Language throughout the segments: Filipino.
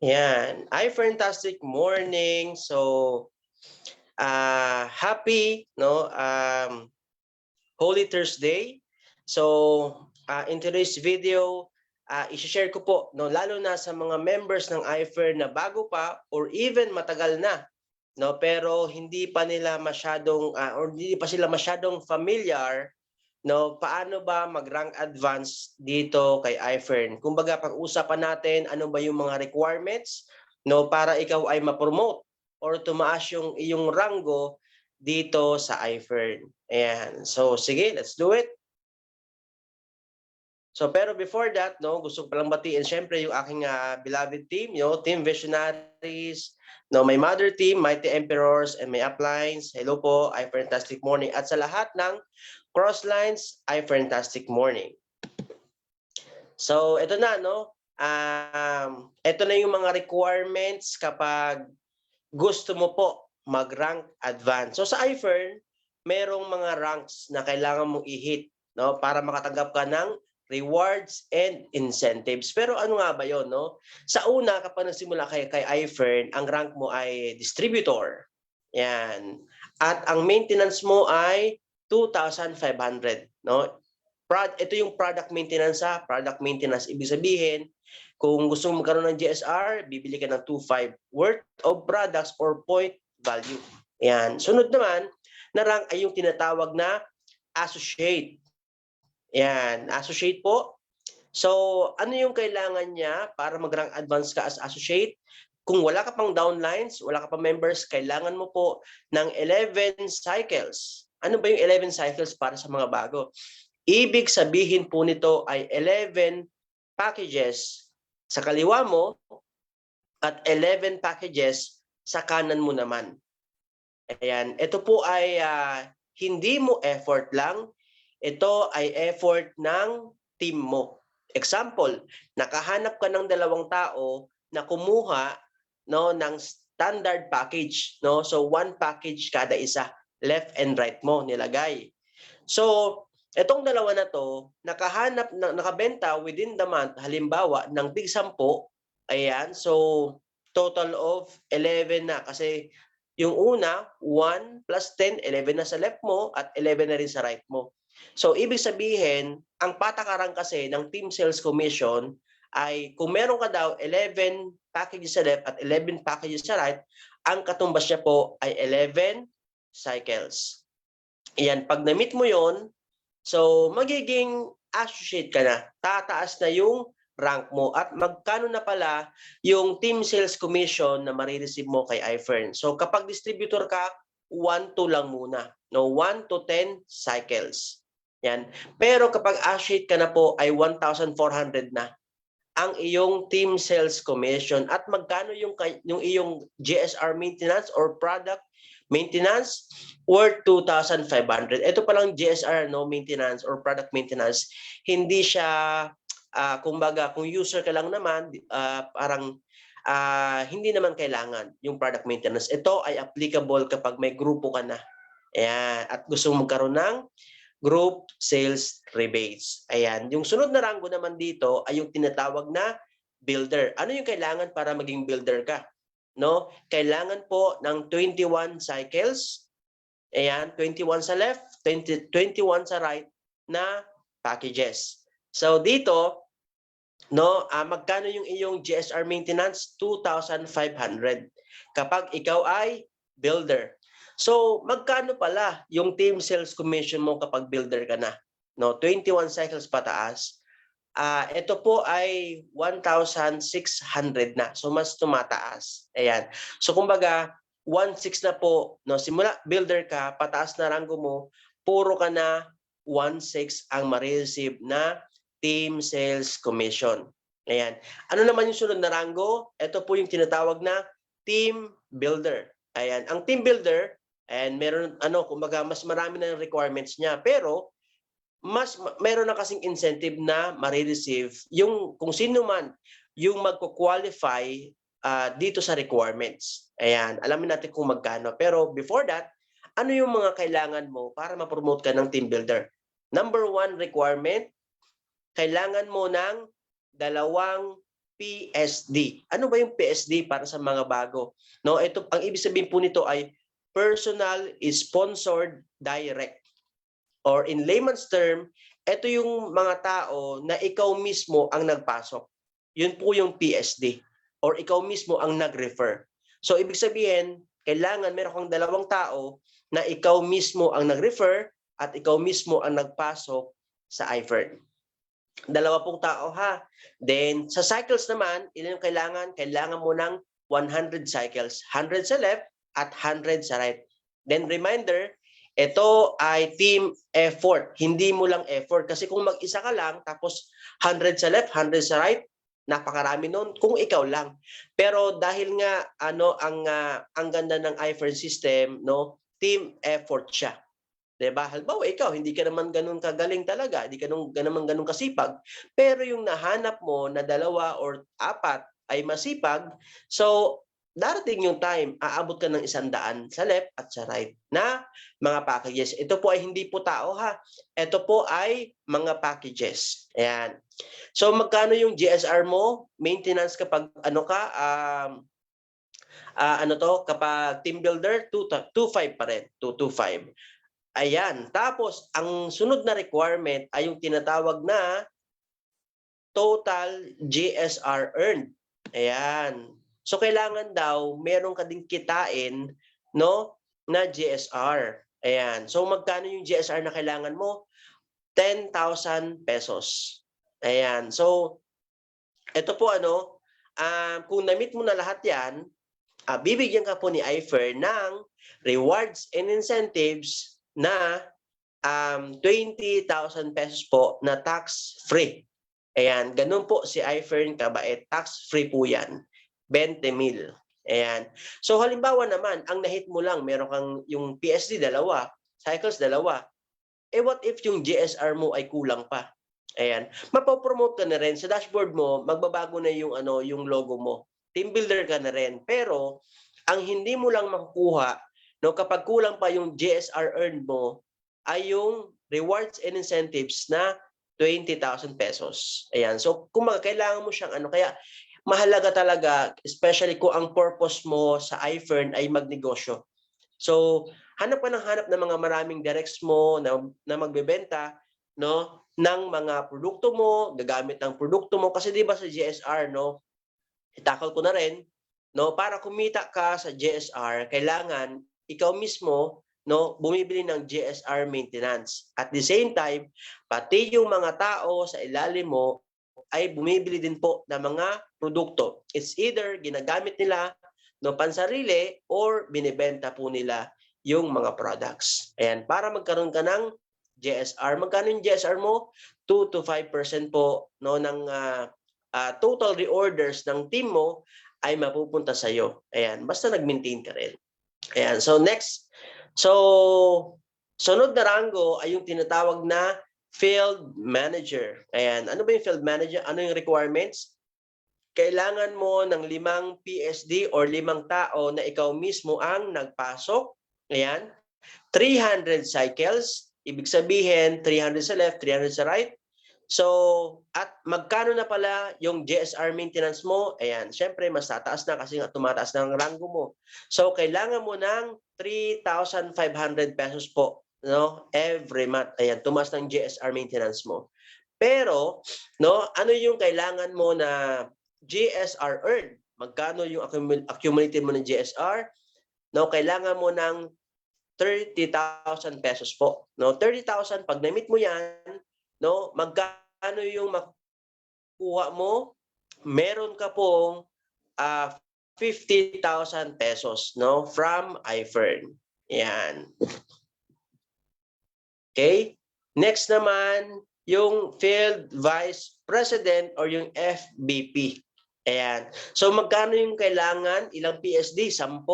Yan. Hi, fantastic morning. So, uh, happy, no? Um, Holy Thursday. So, uh, in today's video, uh, i-share ko po, no, lalo na sa mga members ng iFair na bago pa or even matagal na, no, pero hindi pa nila masyadong uh, or hindi pa sila masyadong familiar no paano ba mag-rank advance dito kay iFern? Kumbaga pag-usapan natin ano ba yung mga requirements no para ikaw ay ma-promote or tumaas yung iyong ranggo dito sa iFern. Ayan. So sige let's do it. So pero before that, no, gusto ko palang batiin syempre yung aking uh, beloved team, yo, Team Visionaries, no, my mother team, Mighty Emperors and my uplines. Hello po, I fantastic morning. At sa lahat ng Crosslines, I fantastic morning. So ito na no, um ito na yung mga requirements kapag gusto mo po mag-rank advance. So sa iFern, merong mga ranks na kailangan mong i-hit no para makatanggap ka ng rewards and incentives. Pero ano nga ba 'yon, no? Sa una kapag nagsimula kay kay iFern, ang rank mo ay distributor. Yan. At ang maintenance mo ay 2,500, no? Prod, ito yung product maintenance ha, product maintenance. Ibig sabihin, kung gusto mo magkaroon ng GSR, bibili ka ng 2,500 worth of products or point value. Yan. Sunod naman, na rank ay yung tinatawag na associate. Yan, associate po. So, ano yung kailangan niya para mag-rank advance ka as associate? Kung wala ka pang downlines, wala ka pang members, kailangan mo po ng 11 cycles. Ano ba yung 11 cycles para sa mga bago? Ibig sabihin po nito ay 11 packages sa kaliwa mo at 11 packages sa kanan mo naman. Ayan, ito po ay uh, hindi mo effort lang, ito ay effort ng team mo. Example, nakahanap ka ng dalawang tao na kumuha no ng standard package, no? So one package kada isa, left and right mo nilagay. So, etong dalawa na to, nakahanap na nakabenta within the month, halimbawa ng big 10, ayan. So, total of 11 na kasi yung una, 1 plus 10, 11 na sa left mo at 11 na rin sa right mo. So, ibig sabihin, ang patakaran kasi ng team sales commission ay kung meron ka daw 11 packages sa left at 11 packages sa right, ang katumbas niya po ay 11 cycles. Iyan, pag na-meet mo yon, so magiging associate ka na. Tataas na yung rank mo at magkano na pala yung team sales commission na marireceive mo kay iFern. So kapag distributor ka, 1 to lang muna. No, 1 to 10 cycles. Yan. Pero kapag associate ka na po ay 1,400 na ang iyong team sales commission at magkano yung yung iyong GSR maintenance or product maintenance worth 2,500. Ito pa lang GSR no maintenance or product maintenance, hindi siya uh, kumbaga kung user ka lang naman uh, parang uh, hindi naman kailangan yung product maintenance. Ito ay applicable kapag may grupo ka na. Ayan, at gusto mo magkaroon ng group sales rebates. Ayan. Yung sunod na rango naman dito ay yung tinatawag na builder. Ano yung kailangan para maging builder ka? No? Kailangan po ng 21 cycles. Ayan, 21 sa left, 20, 21 sa right na packages. So dito, no, uh, magkano yung iyong GSR maintenance? 2,500. Kapag ikaw ay builder. So, magkano pala yung team sales commission mo kapag builder ka na? No, 21 cycles pataas. Uh, ito po ay 1,600 na. So mas tumataas. Ayan. So kumbaga 1.6 na po, no, simula builder ka, pataas na ranggo mo, puro ka na 1.6 ang ma-receive na team sales commission. Ayan. Ano naman yung sunod na ranggo? Ito po yung tinatawag na team builder. Ayan. Ang team builder, And meron ano, kumbaga mas marami na requirements niya, pero mas meron na kasing incentive na ma-receive yung kung sino man yung magko-qualify uh, dito sa requirements. Ayan, alamin natin kung magkano. Pero before that, ano yung mga kailangan mo para ma-promote ka ng team builder? Number one requirement, kailangan mo ng dalawang PSD. Ano ba yung PSD para sa mga bago? No, ito ang ibig sabihin po nito ay personal sponsored direct. Or in layman's term, ito yung mga tao na ikaw mismo ang nagpasok. Yun po yung PSD. Or ikaw mismo ang nag-refer. So ibig sabihin, kailangan meron kang dalawang tao na ikaw mismo ang nag-refer at ikaw mismo ang nagpasok sa iFern. Dalawa pong tao ha. Then sa cycles naman, ilan yung kailangan? Kailangan mo ng 100 cycles. 100 sa left at 100 sa right. Then reminder, ito ay team effort. Hindi mo lang effort. Kasi kung mag-isa ka lang, tapos 100 sa left, 100 sa right, napakarami noon kung ikaw lang. Pero dahil nga ano ang ah, ang ganda ng iFern system, no? Team effort siya. 'Di ba? Halimbawa ikaw, hindi ka naman ganun kagaling talaga, hindi ka naman naman ganun kasipag, pero yung nahanap mo na dalawa or apat ay masipag, so darating yung time, aabot ka ng isang daan sa left at sa right na mga packages. Ito po ay hindi po tao ha. Ito po ay mga packages. Ayan. So magkano yung GSR mo? Maintenance kapag ano ka, um, ah, ano to, kapag team builder, 2 2.5 pa rin, 225. Ayan. Tapos, ang sunod na requirement ay yung tinatawag na total GSR earned. Ayan. So, kailangan daw, meron ka ding kitain, no, na GSR. Ayan. So, magkano yung GSR na kailangan mo? 10,000 pesos. Ayan. So, ito po ano, um, kung na-meet mo na lahat yan, ah, bibigyan ka po ni iFair ng rewards and incentives na um, 20,000 pesos po na tax-free. Ayan, ganun po si iFern kabait. Tax-free po yan. 20 mil. Ayan. So halimbawa naman, ang nahit mo lang, meron kang yung PSD dalawa, cycles dalawa. Eh what if yung GSR mo ay kulang pa? Ayan. Mapopromote ka na rin. Sa dashboard mo, magbabago na yung, ano, yung logo mo. Team builder ka na rin. Pero, ang hindi mo lang makukuha, no, kapag kulang pa yung GSR earned mo, ay yung rewards and incentives na 20,000 pesos. Ayan. So, kung kailangan mo siyang ano, kaya mahalaga talaga, especially kung ang purpose mo sa iFern ay magnegosyo. So, hanap ka ng hanap ng mga maraming directs mo na, na magbebenta, no, ng mga produkto mo, gagamit ng produkto mo kasi 'di ba sa GSR, no, itakal ko na rin, no, para kumita ka sa GSR, kailangan ikaw mismo no, bumibili ng GSR maintenance. At the same time, pati yung mga tao sa ilalim mo ay bumibili din po ng mga produkto. It's either ginagamit nila no pansarili or binibenta po nila yung mga products. Ayan, para magkaroon ka ng GSR. Magkano yung GSR mo? 2 to 5% po no ng ah, ah, total reorders ng team mo ay mapupunta sa iyo. Ayan, basta nag-maintain ka rin. Ayan, so next. So sunod na rango ay yung tinatawag na field manager. Ayan, ano ba yung field manager? Ano yung requirements? Kailangan mo ng limang PSD or limang tao na ikaw mismo ang nagpasok. Ayan. 300 cycles. Ibig sabihin, 300 sa left, 300 sa right. So, at magkano na pala yung GSR maintenance mo? Ayan, syempre mas tataas na kasi nga tumataas na ang rango mo. So, kailangan mo ng 3,500 pesos po no every month. Ayan, tumaas ng GSR maintenance mo. Pero, no, ano yung kailangan mo na GSR earned? Magkano yung accumul- accumulated mo ng GSR? No, kailangan mo ng 30,000 pesos po. No, 30,000 pag na-meet mo 'yan, no, magkano yung makuha mo? Meron ka pong ah 50,000 pesos, no, from iFern. Yan. Okay? Next naman, yung Field Vice President or yung FBP. Ayan. So magkano yung kailangan? Ilang PSD? 10?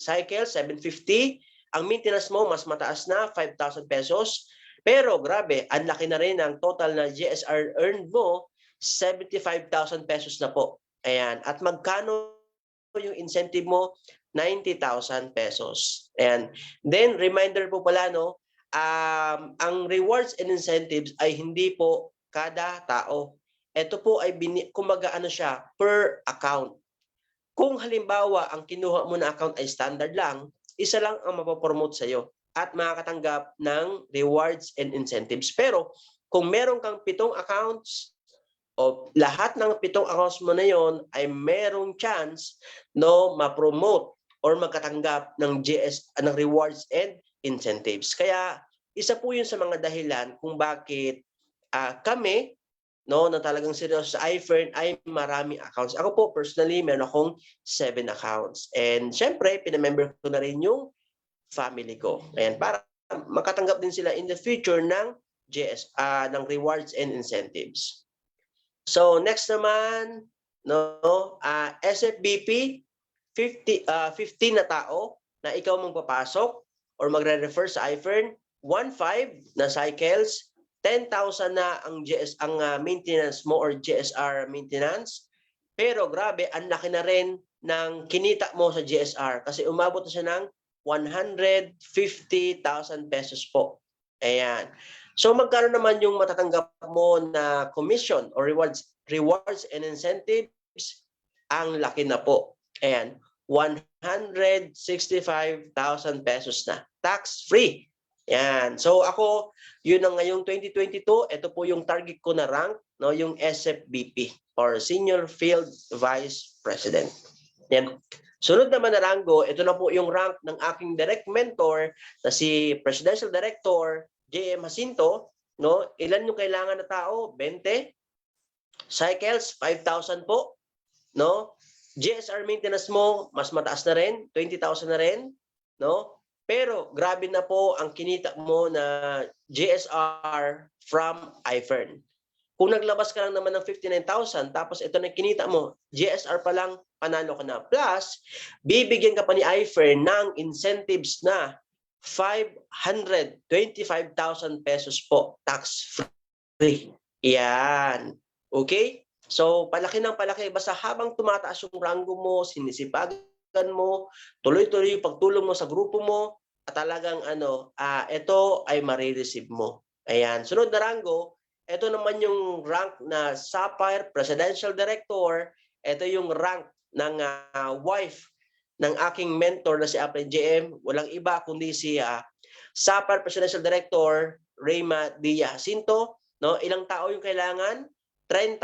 Cycle? 750? Ang maintenance mo mas mataas na 5,000 pesos. Pero grabe, ang laki na rin ang total na GSR earned mo, 75,000 pesos na po. Ayan. At magkano yung incentive mo? 90,000 pesos. Ayan. Then, reminder po pala, no, um, ang rewards and incentives ay hindi po kada tao. Ito po ay bini, kumbaga ano siya, per account. Kung halimbawa ang kinuha mo na account ay standard lang, isa lang ang mapopromote sa'yo at makakatanggap ng rewards and incentives. Pero kung meron kang pitong accounts, o lahat ng pitong accounts mo na yon ay merong chance no ma-promote or magkatanggap ng GS ng rewards and incentives. Kaya isa po 'yun sa mga dahilan kung bakit ah, kami no na talagang seryoso sa iFern ay marami accounts. Ako po personally meron akong seven accounts. And syempre, pinamember ko na rin yung family ko. Ayan, para makatanggap din sila in the future ng GS ah, ng rewards and incentives. So next naman, no, ah SFBP 50 ah 15 na tao na ikaw magpapasok or magre-refer sa iFern, 1.5 na cycles, 10,000 na ang GS ang ah, maintenance mo or GSR maintenance. Pero grabe, ang laki na rin ng kinita mo sa GSR kasi umabot na siya ng 150,000 pesos po. Ayan. So magkano naman yung matatanggap mo na commission or rewards rewards and incentives? Ang laki na po. Ayan, 165,000 pesos na. Tax free. Yan. So ako, yun ang ngayong 2022, ito po yung target ko na rank, no, yung SFBP or Senior Field Vice President. Yan. Sunod naman na ranggo, ito na po yung rank ng aking direct mentor na si Presidential Director JM Jacinto, no? Ilan yung kailangan na tao? 20. Cycles 5,000 po, no? GSR maintenance mo mas mataas na rin, 20,000 na rin, no? Pero grabe na po ang kinita mo na GSR from iFern. Kung naglabas ka lang naman ng 59,000 tapos ito na kinita mo, GSR pa lang panalo ka na. Plus, bibigyan ka pa ni iFern ng incentives na 525,000 pesos po tax free. Yan. Okay? So, palaki ng palaki. Basta habang tumataas yung ranggo mo, sinisipagan mo, tuloy-tuloy yung pagtulong mo sa grupo mo, at talagang ano, ah ito ay marireceive mo. Ayan. Sunod na ranggo, ito naman yung rank na Sapphire Presidential Director. Ito yung rank ng ah, wife ng aking mentor na si Apple JM. Walang iba kundi si uh, Sapphire Presidential Director Reyma D. Jacinto. No? Ilang tao yung kailangan? 30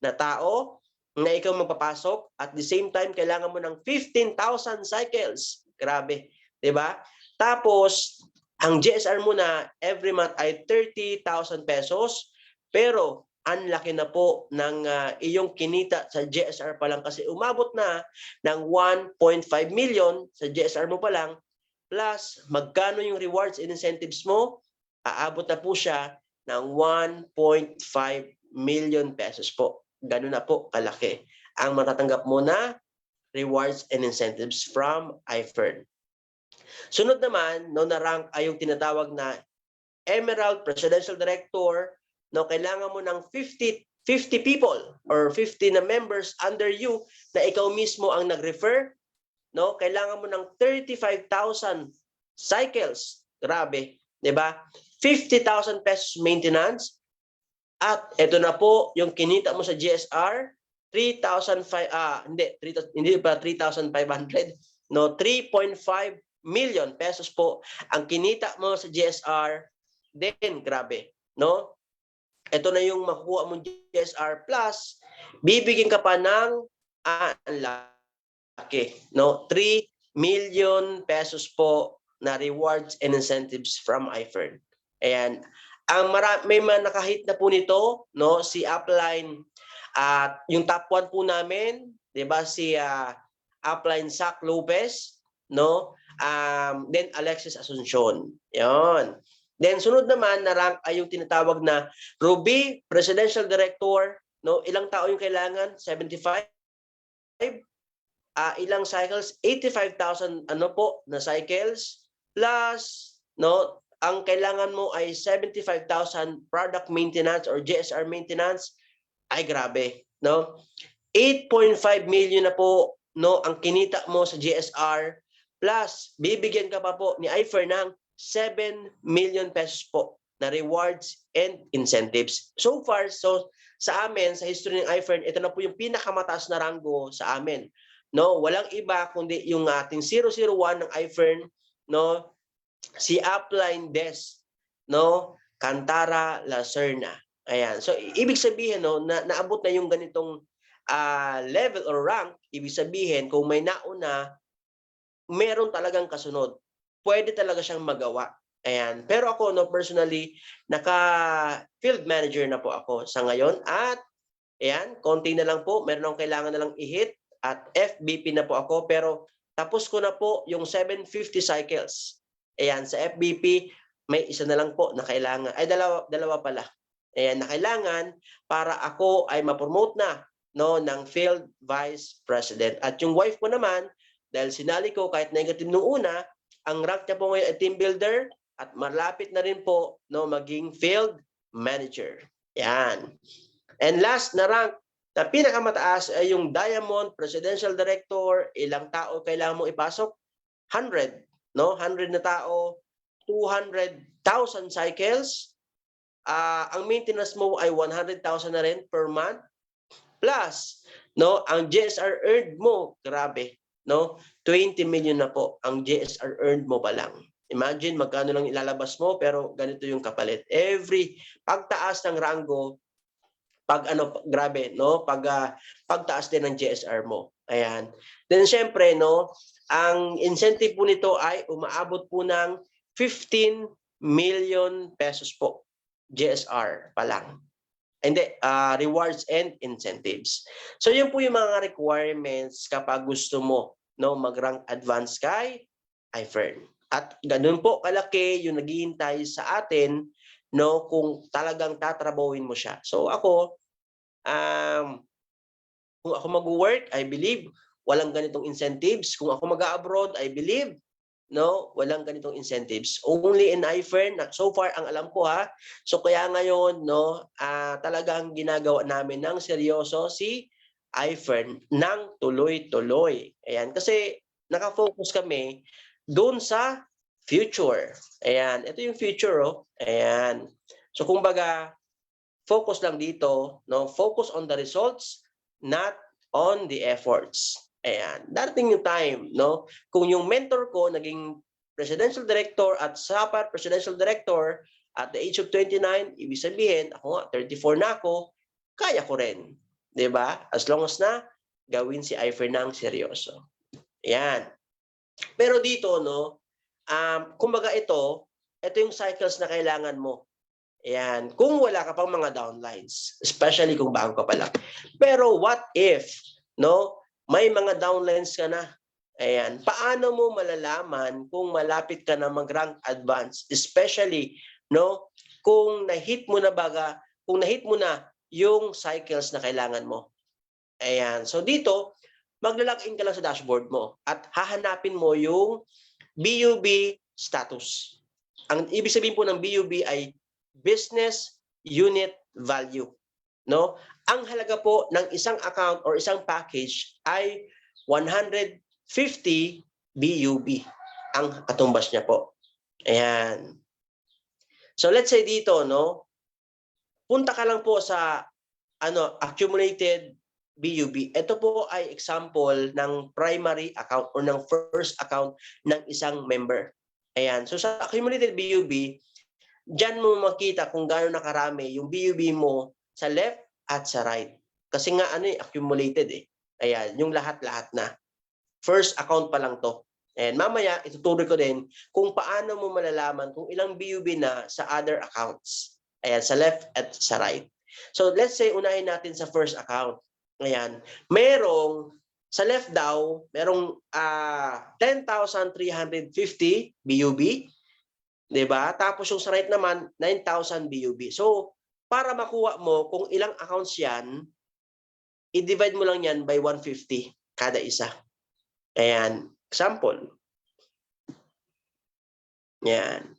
na tao na ikaw magpapasok at the same time kailangan mo ng 15,000 cycles. Grabe, 'di ba? Tapos ang GSR mo na every month ay 30,000 pesos pero ang laki na po ng uh, iyong kinita sa GSR pa lang kasi umabot na ng 1.5 million sa GSR mo pa lang plus magkano yung rewards and incentives mo aabot na po siya ng 1.5 million pesos po. Ganun na po kalaki ang matatanggap mo na rewards and incentives from iFern. Sunod naman, no, na rank ay yung tinatawag na Emerald Presidential Director, no, kailangan mo ng 50 50 people or 50 na members under you na ikaw mismo ang nag-refer, no? Kailangan mo ng 35,000 cycles. Grabe, 'di ba? 50,000 pesos maintenance, at ito na po yung kinita mo sa GSR, 3,005 ah hindi 3, hindi pa 3,500 no 3.5 million pesos po ang kinita mo sa GSR. Then grabe, no? Ito na yung makukuha mong GSR plus bibigyan ka pa ng ah, laki, no? 3 million pesos po na rewards and incentives from iFern. Ayan, ang mara- may mga nakahit na po nito, no, si Upline at yung top 1 po namin, 'di ba si uh, Upline Sac Lopez, no? Um, then Alexis Asuncion. 'Yon. Then sunod naman na rank ay yung tinatawag na Ruby Presidential Director, no? Ilang tao yung kailangan? 75 uh, ilang cycles 85,000 ano po na cycles plus no ang kailangan mo ay 75,000 product maintenance or GSR maintenance, ay grabe, no? 8.5 million na po no ang kinita mo sa GSR plus bibigyan ka pa po ni iFer ng 7 million pesos po na rewards and incentives. So far, so sa amin, sa history ng iFern, ito na po yung pinakamataas na ranggo sa amin. No, walang iba kundi yung ating 001 ng iFern, no, si Upline Des, no, Cantara Lacerna. Ayan. So ibig sabihin no, na naabot na yung ganitong ah, level or rank, ibig sabihin kung may nauna, meron talagang kasunod. Pwede talaga siyang magawa. Ayan. Pero ako no personally, naka field manager na po ako sa ngayon at ayan, konti na lang po, meron akong kailangan na lang i-hit at FBP na po ako pero tapos ko na po yung 750 cycles. Ayan, sa FBP may isa na lang po na kailangan. Ay dalawa dalawa pala. Ayan, na kailangan para ako ay ma-promote na no ng field vice president. At yung wife ko naman dahil sinali ko kahit negative nung una, ang rank niya po ngayon ay team builder at malapit na rin po no maging field manager. Yan. And last na rank na pinakamataas ay yung Diamond Presidential Director. Ilang tao kailangan mong ipasok? 100. No? 100 na tao. 200,000 cycles. Ah, ang maintenance mo ay 100,000 na rin per month. Plus, no, ang GSR earned mo, grabe, no? 20 million na po ang GSR earned mo pa lang. Imagine magkano lang ilalabas mo pero ganito yung kapalit. Every pagtaas ng rango, pag ano grabe no, pag ah, pagtaas din ng GSR mo. Ayan. Then syempre no, ang incentive po nito ay umaabot po ng 15 million pesos po. GSR pa lang. Hindi, ah, rewards and incentives. So yun po yung mga requirements kapag gusto mo no mag-rank advanced kay iFern. At ganun po kalaki yung naghihintay sa atin no kung talagang tatrabawin mo siya. So ako um kung ako mag-work, I believe walang ganitong incentives. Kung ako mag-abroad, I believe no, walang ganitong incentives. Only in iFern, so far ang alam ko ha. So kaya ngayon no, ah, talagang ginagawa namin ng seryoso si iFern ng tuloy-tuloy. Ayan, kasi nakafocus kami doon sa future. Ayan, ito yung future oh. Ayan. So kumbaga, focus lang dito, no? Focus on the results, not on the efforts. Ayan. Darating yung time, no? Kung yung mentor ko naging presidential director at SAPAR presidential director at the age of 29, ibig sabihin, ako nga, 34 na ako, kaya ko rin. ba? As long as na gawin si iFer ng seryoso. Ayan. Pero dito, no, um, kumbaga ito, ito yung cycles na kailangan mo. Ayan. Kung wala ka pang mga downlines, especially kung bago ka pa lang. Pero what if, no, may mga downlines ka na? Ayan. Paano mo malalaman kung malapit ka na mag-rank advance? Especially, no, kung na-hit mo na baga, kung na-hit mo na yung cycles na kailangan mo. Ayan. So dito, maglalog in ka lang sa dashboard mo at hahanapin mo yung BUB status. Ang ibig sabihin po ng BUB ay business unit value, no? Ang halaga po ng isang account or isang package ay 150 BUB ang katumbas niya po. Ayan. So let's say dito, no? Punta ka lang po sa ano, accumulated BUB. Ito po ay example ng primary account or ng first account ng isang member. Ayan. So sa accumulated BUB, Diyan mo makita kung gaano nakarami yung BUB mo sa left at sa right. Kasi nga ano eh, accumulated eh. Ayan, yung lahat-lahat na. First account pa lang to. And mamaya, ituturo ko din kung paano mo malalaman kung ilang BUB na sa other accounts. Ayan, sa left at sa right. So let's say unahin natin sa first account. Ayan, merong sa left daw, merong ah 10,350 BUB 'di ba? Tapos yung sa right naman 9,000 BUB. So, para makuha mo kung ilang accounts 'yan, i-divide mo lang 'yan by 150 kada isa. Ayan, example. Yan.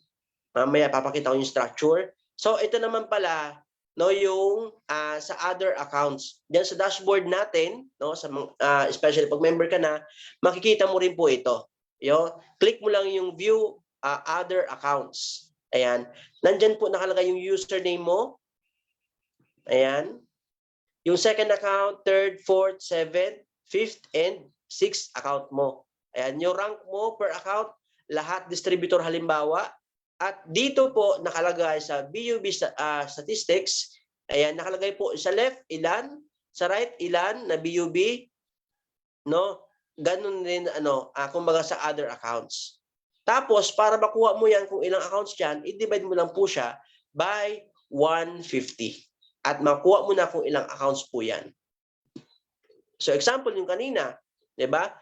Mamaya papakita ko yung structure. So, ito naman pala no yung ah, sa other accounts. Diyan sa dashboard natin, no, sa ah, especially pag member ka na, makikita mo rin po ito. Yo, click mo lang yung view uh, other accounts. Ayan. Nandyan po nakalagay yung username mo. Ayan. Yung second account, third, fourth, seventh, fifth, and sixth account mo. Ayan. Yung rank mo per account, lahat distributor halimbawa. At dito po nakalagay sa BUB sta- ah, statistics, ayan, nakalagay po sa left ilan, sa right ilan na BUB, no? Ganun din ano, ah, kumbaga sa other accounts. Tapos para makuha mo yan kung ilang accounts yan, i-divide mo lang po siya by 150. At makuha mo na kung ilang accounts po yan. So example yung kanina, 'di ba?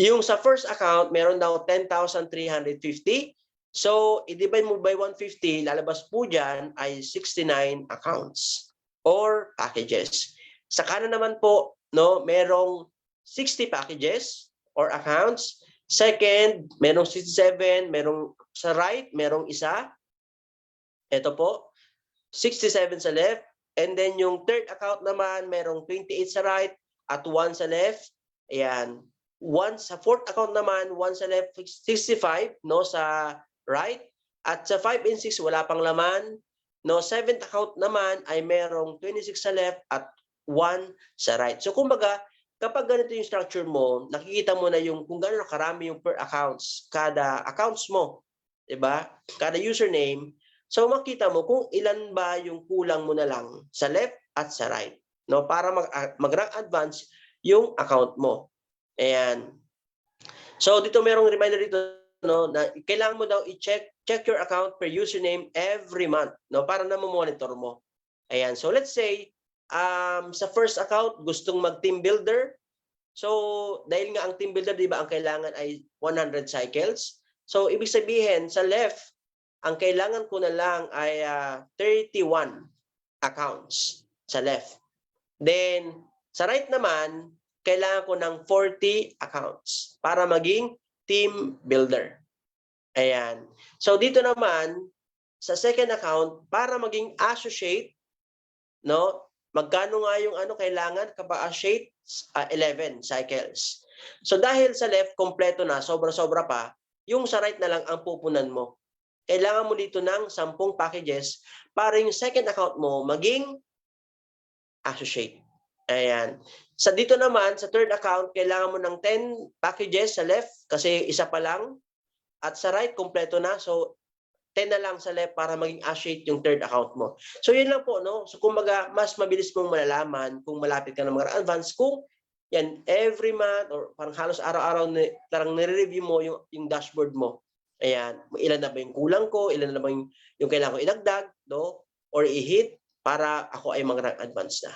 Yung sa first account, meron daw 10,350. So, i-divide mo by 150, lalabas po dyan ay 69 accounts or packages. Sa kanan naman po, no, merong 60 packages or accounts. Second, merong 67, merong sa right, merong isa. Ito po, 67 sa left. And then yung third account naman, merong 28 sa right at 1 sa left. Ayan. One sa fourth account naman, 1 sa left, 65 no sa right. At sa 5 and 6 wala pang laman. No, seventh account naman ay merong 26 sa left at 1 sa right. So kumbaga, kapag ganito yung structure mo, nakikita mo na yung kung gaano karami yung per accounts, kada accounts mo, 'di ba? Kada username. So makita mo kung ilan ba yung kulang mo na lang sa left at sa right, no? Para mag ah, mag-rank advance yung account mo. Ayan. So dito merong reminder dito no na kailangan mo daw i-check check your account per username every month no para na monitor mo. Ayan. So let's say um sa first account gustong mag team builder. So dahil nga ang team builder 'di ba ang kailangan ay 100 cycles. So ibig sabihin sa left ang kailangan ko na lang ay ah, 31 accounts sa left. Then sa right naman kailangan ko ng 40 accounts para maging team builder. Ayan. So dito naman sa second account para maging associate no magkano nga yung ano kailangan kapag associate Ah, 11 cycles. So dahil sa left kompleto na sobra-sobra pa yung sa right na lang ang pupunan mo. Kailangan mo dito ng 10 packages para yung second account mo maging associate. Ayan. Sa dito naman, sa third account, kailangan mo ng 10 packages sa left kasi isa pa lang. At sa right, kompleto na. So, 10 na lang sa left para maging associate yung third account mo. So, yun lang po, no? So, kumbaga, mas mabilis mong malalaman kung malapit ka na mga advance kung yan, every month or parang halos araw-araw na parang nire-review mo yung, yung dashboard mo. Ayan, ilan na ba yung kulang ko, ilan na ba yung, yung kailangan ko idagdag, no? Or i-hit para ako ay mag-rank advance na.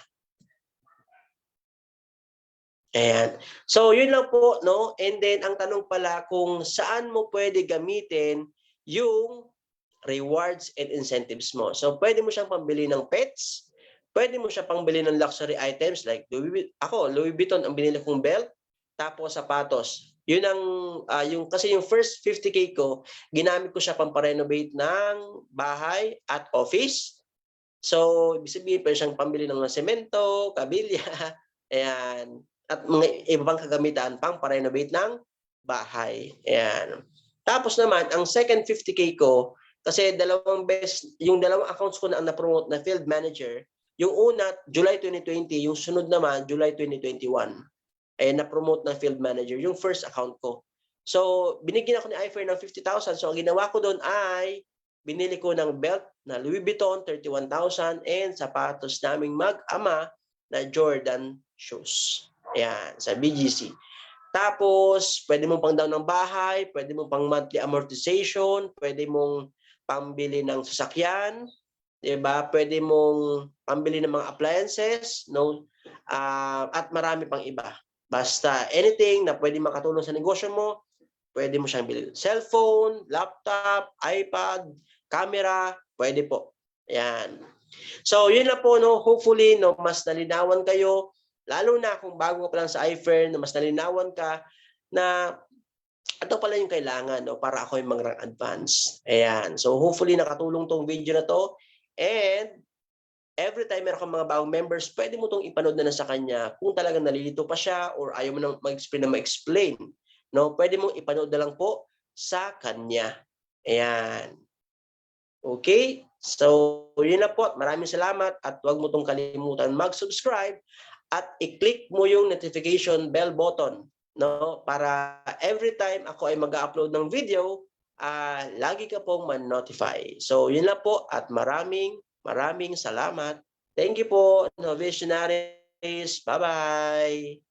Ayan. So, yun lang po, no? And then, ang tanong pala kung saan mo pwede gamitin yung rewards and incentives mo. So, pwede mo siyang pambili ng pets, pwede mo siya pangbili ng luxury items like Louis ako, Louis Vuitton ang binili kong belt, tapos sapatos. Yun ang, ah, yung, kasi yung first 50k ko, ginamit ko siya pang-renovate ng bahay at office. So, ibig sabihin, pwede siyang pambili ng semento, kabilya, ayan, at mga iba pang kagamitan pang pa-renovate ng bahay. Ayan. Tapos naman, ang second 50k ko, kasi dalawang best, yung dalawang accounts ko na ang na-promote na field manager, yung una, July 2020, yung sunod naman, July 2021. Ay na-promote ng field manager, yung first account ko. So, binigyan ako ni iFair ng 50,000. So, ang ginawa ko doon ay binili ko ng belt na Louis Vuitton, 31,000 and sapatos naming mag-ama na Jordan shoes. Ayan, sa BGC. Tapos, pwede mong pang down ng bahay, pwede mong pang monthly amortization, pwede mong pambili ng sasakyan, 'di ba? Pwede mong pambili ng mga appliances, no? Ah, at marami pang iba. Basta anything na pwede makatulong sa negosyo mo, pwede mo siyang bilhin. Cellphone, laptop, iPad, camera, pwede po. Ayan. So, yun na po, no? Hopefully, no, mas nalinawan kayo, lalo na kung bago ka lang sa iFair, na mas nalinawan ka na ito pala yung kailangan no, para ako yung mag-rank advance. Ayan. So, hopefully, nakatulong tong video na to. And, every time meron kang mga bagong members, pwede mo tong ipanood na, na sa kanya kung talagang nalilito pa siya or ayaw mo nang mag-explain na ma-explain. No? Pwede mong ipanood na lang po sa kanya. Ayan. Okay? So, yun na po. Maraming salamat at huwag mo tong kalimutan mag-subscribe at i-click mo yung notification bell button no para every time ako ay mag-upload ng video ah lagi ka pong man-notify. So, yun na po at maraming maraming salamat. Thank you po, no visionaries. Bye-bye.